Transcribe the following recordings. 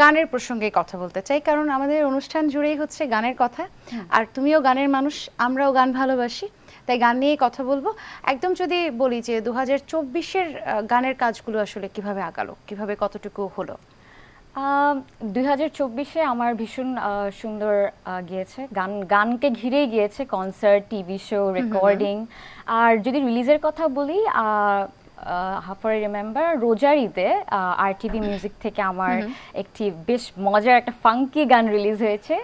গানের প্রসঙ্গে কথা বলতে চাই কারণ আমাদের অনুষ্ঠান জুড়েই হচ্ছে গানের কথা। আর তুমিও গানের মানুষ আমরাও গান ভালোবাসি তাই গান নিয়ে কথা বলব। একদম যদি বলি যে দু হাজার চব্বিশের গানের কাজগুলো আসলে কীভাবে আগালো কীভাবে কতটুকু হলো? দুই হাজার চব্বিশে আমার ভীষণ সুন্দর গিয়েছে। গান গানকে ঘিরেই গিয়েছে কনসার্ট টিভি শো রেকর্ডিং আর যদি রিলিজের কথা বলি হাফার রিমেম্বার রোজার ঈদে আর টিভি মিউজিক থেকে আমার একটি বেশ মজার একটা ফাঙ্কি গান রিলিজ হয়েছে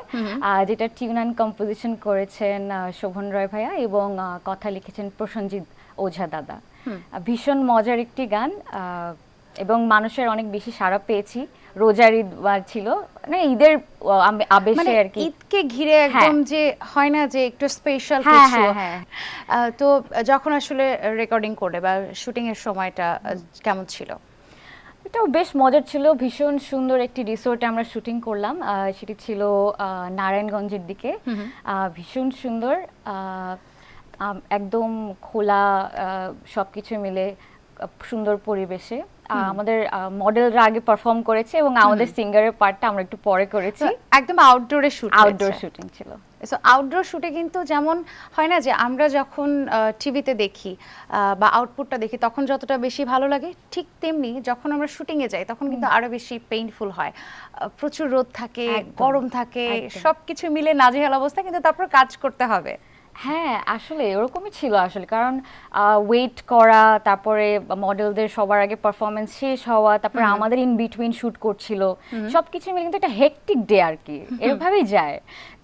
যেটা টিউন অ্যান্ড কম্পোজিশন করেছেন শোভন রয় ভাইয়া এবং কথা লিখেছেন প্রসঞ্জিৎ ওঝা দাদা। ভীষণ মজার একটি গান আহ, এবং মানুষের অনেক বেশি সাড়া পেয়েছি। রোজার ঈদ ছিল। মানে ঈদের আবেশে মানে আর কি। ঈদকে ঘিরে একদম যে হয় না যে একটু স্পেশাল হ্যাঁ, কিছু। হ্যাঁ, হ্যাঁ। তো যখন আসলে রেকর্ডিং করলে বা শুটিং এর সময়টা কেমন ছিল? এটাও বেশ মজার ছিল। ভীষণ সুন্দর একটি রিসোর্টে আমরা শুটিং করলাম। আহ, সেটি ছিল নারায়ণগঞ্জের দিকে। ভীষণ সুন্দর। আহ, একদম খোলা সব কিছু মিলে সুন্দর পরিবেশে। আমাদের মডেলরা আগে পারফর্ম করেছে এবং আমাদের সিঙ্গারের পার্টটা আমরা একটু পরে করেছি। একদম আউটডোরে শুট আউটডোর শুটিং ছিল। সো আউটডোর শুটে কিন্তু যেমন হয় না যে আমরা যখন টিভিতে দেখি বা আউটপুটটা দেখি তখন যতটা বেশি ভালো লাগে ঠিক তেমনি যখন আমরা শুটিংয়ে যাই তখন কিন্তু আরও বেশি পেইনফুল হয়। প্রচুর রোদ থাকে গরম থাকে একদম। সবকিছু মিলে নাজেহাল অবস্থা কিন্তু তারপর কাজ করতে হবে। হ্যাঁ আসলে ওরকমই ছিল আসলে। কারণ ওয়েট করা তারপরে মডেলদের সবার আগে পারফরমেন্স শেষ হওয়া তারপরে আমাদের ইন বিটুইন শুট করছিল। সবকিছু মিলে কিন্তু একটা হেকটিক ডে আর কি। এরভাবেই যায়।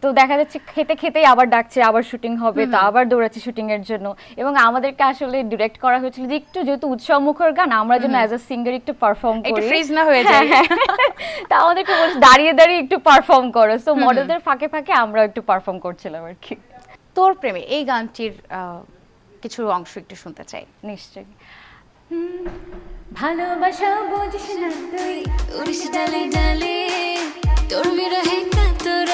তো দেখা যাচ্ছে খেতে খেতেই আবার ডাকছে আবার শুটিং হবে তো আবার দৌড়াচ্ছে শুটিং এর জন্য। এবং আমাদেরকে আসলে ডিরেক্ট করা হয়েছিল যে একটু যেহেতু উৎসব মুখর গান আমরা যেন অ্যাজ আ সিঙ্গার একটু পারফর্ম করি। ফ্রিজ না হয়ে হ্যাঁ, যায় তা আমাদেরকে বলছে দাঁড়িয়ে দাঁড়িয়ে একটু পারফর্ম করো। তো মডেলদের ফাঁকে ফাঁকে আমরা একটু পারফর্ম করছিলাম আর কি। তোর প্রেমে এই গানটির কিছু অংশ একটু শুনতে চাই। নিশ্চয়ই। ভালোবাসা বুঝিস না তুই, উড়িস ডালে ডালে, তোর বিরহে কাতর